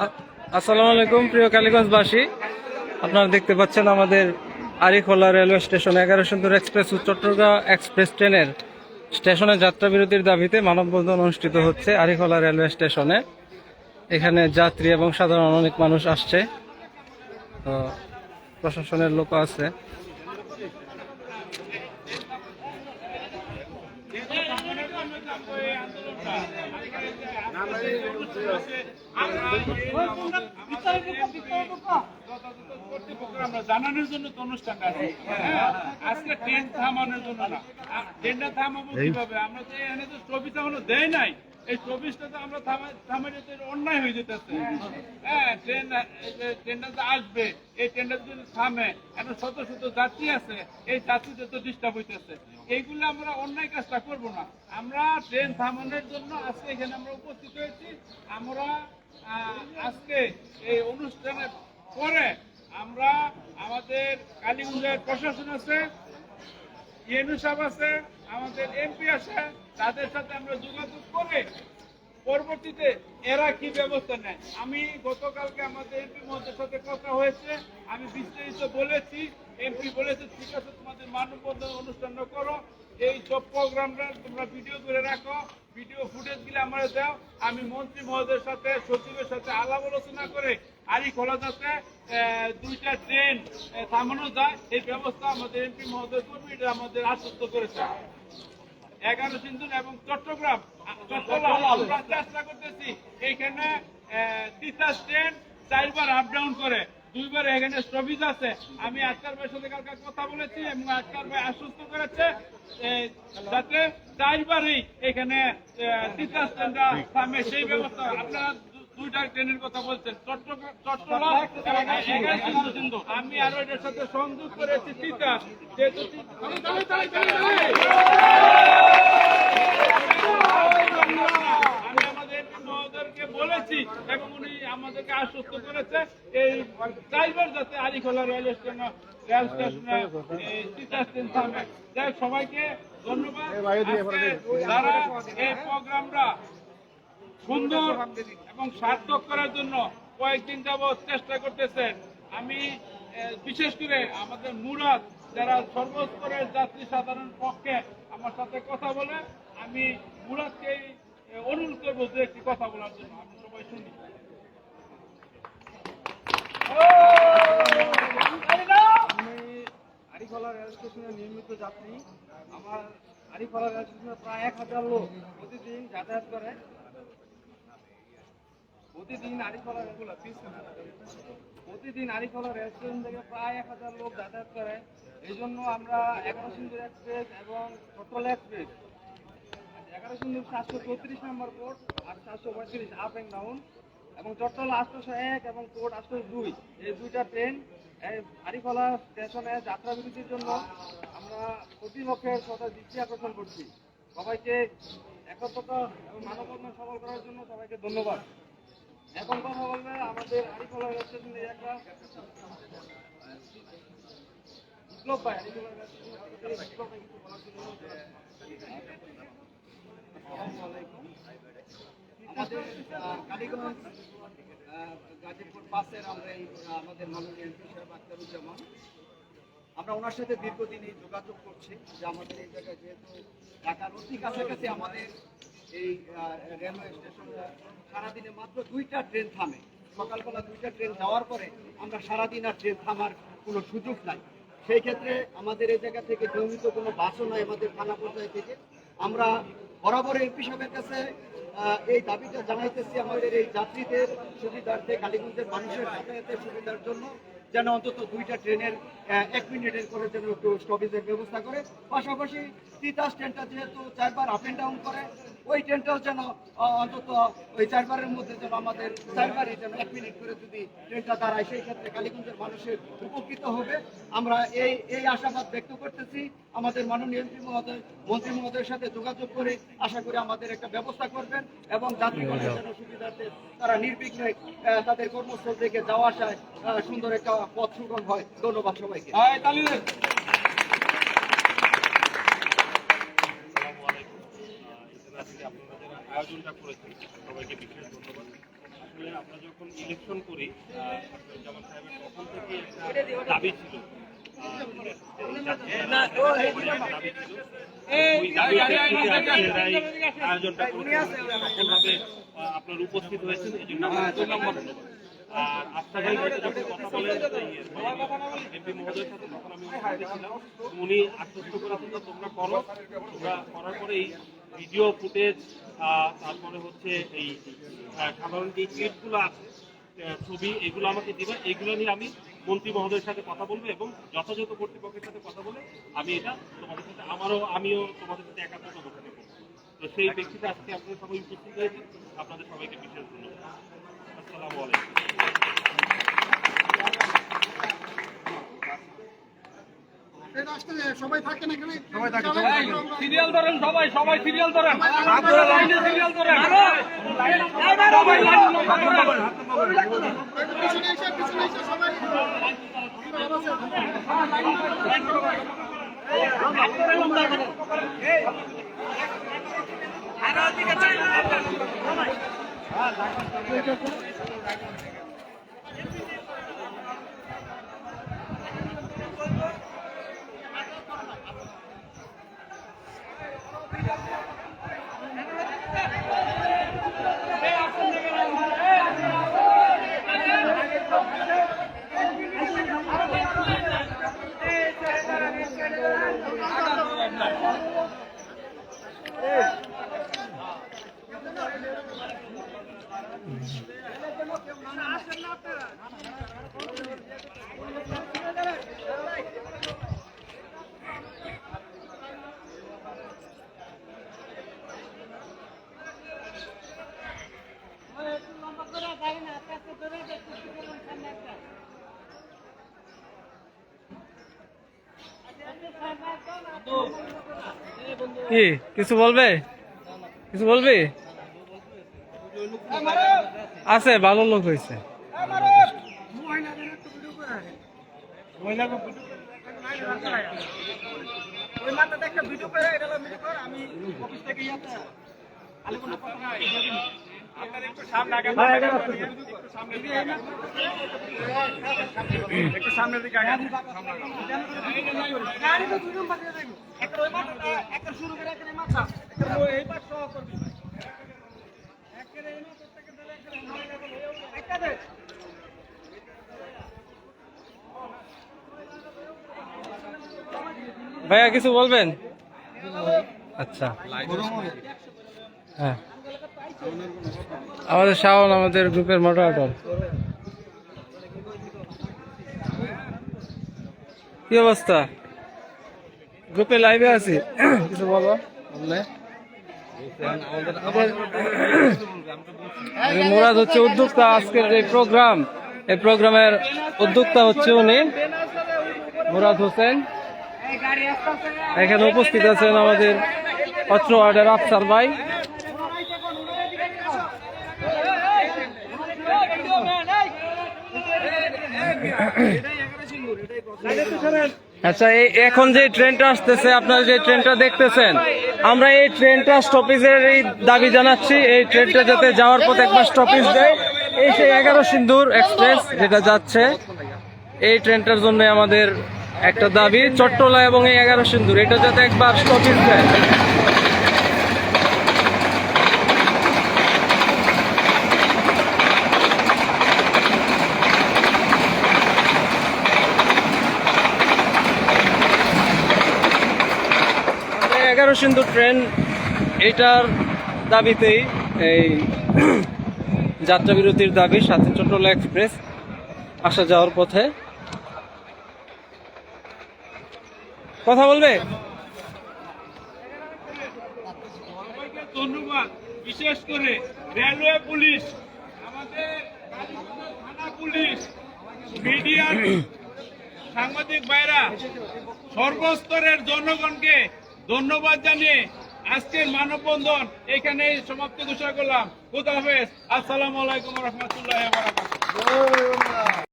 আসসালামু আলাইকুম, প্রিয় কালীগঞ্জবাসী। আপনারা দেখতে পাচ্ছেন আমাদের আরিখোলা রেলওয়ে স্টেশন এগারো সুন্দর এক্সপ্রেস চট্টগ্রাম এক্সপ্রেস ট্রেনের স্টেশনে যাত্রা বিরতির দাবিতে মানববন্ধন অনুষ্ঠিত হচ্ছে আরিখোলা রেলওয়ে স্টেশনে। এখানে যাত্রী এবং সাধারণ অনেক মানুষ আসছে। তো প্রশাসনের লোক আছে। জানানোর জন্য তো। হ্যাঁ, আজকে ট্রেন থামানোর জন্য না ট্রেনটা থামাবো কীভাবে আমরা তো এখানে তো ছবিটা এখনও দেয় নাই এই চব্বিশটা তো আমরা থামা- থামাইলে তো এটা অন্যায় হয়ে যেতেছে। হ্যাঁ ট্রেন এই যে আসবে, এই ট্রেনটা যদি থামে এখন শত শত যাত্রী আছে, এই যাত্রীদের তো ডিস্টার্ব হইতেছে। এইগুলো আমরা অন্যায় কাজটা করব না। আমরা ট্রেন থামানোর জন্য আজকে এখানে আমরা উপস্থিত হয়েছি। আমরা আজকে এই অনুষ্ঠানের পরে আমরা আমাদের কালীগঞ্জের প্রশাসন আছে ইএনউ সাহেব আছে, আমাদের এমপি আছে তাদের সাথে আমরা যোগাযোগ করে পরবর্তীতে এরা কি ব্যবস্থা নেয়? আমি গতকালকে আমাদের এমপি মহোদয়ের সাথে কথা হয়েছে। আমি বিস্তারিত বলেছি। এমপি বলেছে, ঠিক আছে, তোমাদের মানববন্ধন অনুষ্ঠানটা করো। এই সব প্রোগ্রামটা তোমরা ভিডিও করে রাখো। ভিডিও ফুটেজগুলো আমরা দাও। আমি মন্ত্রী মহোদয়ের সাথে, সচিবের সাথে আলাপ আলোচনা করে আরি খোলা যাতে দুইটা ট্রেন থামানো যায়। এই ব্যবস্থা আমাদের এমপি মহোদয় এটা আমাদের আশ্বস্ত করেছে। এগারো সিন্ধুর এবং চট্টগ্রাম চট্টগ্রাম আমরা চেষ্টা করতেছি এইখানে তিতাস ট্রেন চারবার আপ ডাউন করে। দুইবার এখানে স্টপিজ আছে। আমি আজকাল ভাইয়ের সাথে কালকে কথা বলেছি এবং আজকাল ভাই আশ্বস্ত করেছে যাতে চারবারই এখানে তিতাস ট্রেনটা থামে। সেই ব্যবস্থা আপনারা দুইটা ট্রেনের কথা বলছেন। চট্টগ্রাম। আমি আরও এটার সাথে সংযোগ করেছি তিতাস যেহেতু তি- আমি আমাদের এমপি মহোদয়কে বলেছি এবং উনি আমাদেরকে আশ্বস্ত করেছে এই ড্রাইভার যাতে রেল স্টেশন রেল স্টেশনে এই তিতাস থামে। যাই সবাইকে ধন্যবাদ। যারা এই প্রোগ্রামটা সুন্দর এবং সার্থক করার জন্য কয়েকদিন যাবৎ চেষ্টা করতেছেন আমি বিশেষ করে আমাদের মুরাদ যারা সর্বস্তরের যাত্রী সাধারণ পক্ষে আমার সাথে কথা বলে আমি মুরাদকে অনুরোধ করব দু একটি কথা বলার জন্য। আপনি সবাই শুনি আমি আরিফলা রেল স্টেশনে নিয়মিত যাত্রী। আমার আরিফলা রেল স্টেশনে প্রায় এক হাজার লোক প্রতিদিন যাতায়াত করে। প্রতিদিন আরিফলা প্রতিদিন আরিফলা রেল স্টেশন থেকে প্রায় এক হাজার লোক যাতায়াত করে। এই জন্য আমরা এগারো সিন্ধুর এক্সপ্রেস এবং চট্টল এক্সপ্রেস এগারো সিন্ধুর সাতশো চৌত্রিশ নম্বর কোর্ট আর সাতশো পঁয়ত্রিশ আপ অ্যান্ড ডাউন এবং চট্টল আটশোশো এক এবং কোর্ট আটশো দুই। এই দুইটা ট্রেন এই হারিফলা স্টেশনে যাত্রা বিরতির জন্য আমরা কর্তৃপক্ষের সাথে দৃষ্টি আকর্ষণ করছি। সবাইকে একত্রতা এবং মানববন্ধন সফল করার জন্য সবাইকে ধন্যবাদ। এখন কথা বলবে আমাদের হারিফলা রেল একটা বিপ্লব ভাই আমাদের গাজীপুর পাশের আমরা এই, আমাদের মাননীয় এমপি সাহেব আমরা ওনার সাথে দীর্ঘদিন এই যোগাযোগ করছি যে আমাদের এই জায়গায় যেহেতু ঢাকার অতি কাছাকাছি আমাদের এই রেলওয়ে স্টেশনে সারাদিনে মাত্র দুইটা ট্রেন থামে। সকালবেলা দুইটা ট্রেন যাওয়ার পরে আমরা সারাদিন আর ট্রেন থামার কোনো সুযোগ নাই। সেই ক্ষেত্রে আমাদের এই জায়গা থেকে নিয়মিত কোনো বাসও নাই আমাদের থানা পর্যায় থেকে। আমরা বরাবর এমপি সাহেবের কাছে এই দাবিটা জানাইতেছি আমাদের এই যাত্রীদের সুবিধার্থে, কালীগঞ্জের মানুষের যাতায়াতের সুবিধার জন্য। যেন অন্তত দুইটা ট্রেনের এক মিনিটের করে যেন একটু স্টপেজের ব্যবস্থা করে। পাশাপাশি তিতাস ট্রেনটা যেহেতু চারবার আপ অ্যান্ড ডাউন করে, ওই ট্রেনটাও যেন অন্তত ওই চারবারের মধ্যে যেন আমাদের চারবারই যেন এক মিনিট করে যদি ট্রেনটা দাঁড়ায়, সেই ক্ষেত্রে কালীগঞ্জের মানুষের উপকৃত হবে। আমরা এই এই আশাবাদ ব্যক্ত করতেছি। আমাদের মাননীয় এমপি মহোদয়, মন্ত্রী মহোদয়ের সাথে যোগাযোগ করে আশা করি আমাদের একটা ব্যবস্থা করবেন এবং যাত্রীগণের যেন সুবিধার্থে তারা নির্বিঘ্নে তাদের কর্মস্থল থেকে যাওয়া আসায় সুন্দর একটা পথ সুগম হয়। ধন্যবাদ সবাইকে। হয় আপনারা যারা আয়োজনটা করেছেন। সবাইকে বিশেষ ধন্যবাদ আসলে আসলে আমরা যখন ইলেকশন করি জামান সাহেবের তখন থেকে একটা দাবি ছিল আহ, এই জাতীয় দাবি ছিল। ওই দাবির প্রেক্ষিতে আজকে এরাই আয়োজনটা করেছেন। সফলভাবে আহ, আপনারা উপস্থিত হয়েছেন এই জন্য ধন্যবাদ। তারপরে হচ্ছে এই সাধারণ যে আছে ছবি, এগুলো আমাকে দিবে। এগুলো নিয়ে আমি মন্ত্রী মহোদয়ের সাথে কথা বলব এবং যথাযথ কর্তৃপক্ষের সাথে কথা বলে আমি এটা তোমাদের সাথে, আমারও, আমিও তোমাদের সাথে একাত্মতা ঘোষণা করব তো সেই ব্যক্তিতে আজকে আপনারা সবাই উপস্থিত হয়েছে আপনাদের সবাইকে বিশেষ ধন্যবাদ। আসসালামু আলাইকুম সিরিয়াল ধরেন সবাই সবাই সিরিয়াল ধরেন সিরিয়াল ধরেন সবাই আছে ভালো লোক হয়েছে ওই মাথাতে একটা ভিডিও করে এটা থেকে ইয়াতে আলিপুর আপনার একটু শুরু একটা ওই এই পাশ সহ করবি একটা এই মাথা থেকে দিলে একটা মারা যাবে একটা দে ভাইয়া, কিছু বলবেন? আচ্ছা। হ্যাঁ। আমাদের শাওন আমাদের গ্রুপের মডারেটর কি অবস্থা? গ্রুপে লাইভে আছি। কিছু বলো। মুরাদ হচ্ছে উদ্যোক্তা আজকের যে প্রোগ্রাম এই প্রোগ্রামের উদ্যোক্তা হচ্ছে উনি। মুরাদ হোসেন। এখানে উপস্থিত আছেন আমাদের অত্র ওয়ার্ডের আফসার ভাই। আচ্ছা এই এখন যে ট্রেনটা আসতেছে, আপনারা যে ট্রেনটা দেখতেছেন, আমরা এই ট্রেনটা স্টপেজের এই দাবি জানাচ্ছি। এই ট্রেনটা যাতে যাওয়ার পথে একবার স্টপেজ দেয়। এই সেই এগারো সিন্দুর এক্সপ্রেস যেটা যাচ্ছে, এই ট্রেনটার জন্য আমাদের একটা দাবি, চট্টলা এবং এই এগারো সিন্দুর, এটা যাতে একবার স্টপেজ দেয়। এগারো সিন্ধু ট্রেন, এটার দাবিতেই এই যাত্রা বিরতির দাবি, সাথে চট্টলা এক্সপ্রেস আসা যাওয়ার পথে কথা বলবে? বিশেষ করে রেলওয়ে পুলিশ, আমাদের থানা পুলিশ, মিডিয়ার সাংবাদিক ভাইরা, সর্বস্তরের জনগণকে ধন্যবাদ জানিয়ে আজকের মানববন্ধন এখানে সমাপ্ত ঘোষণা করলাম। হাফেজ। আসসালামু আলাইকুম রহমতুল্লাহ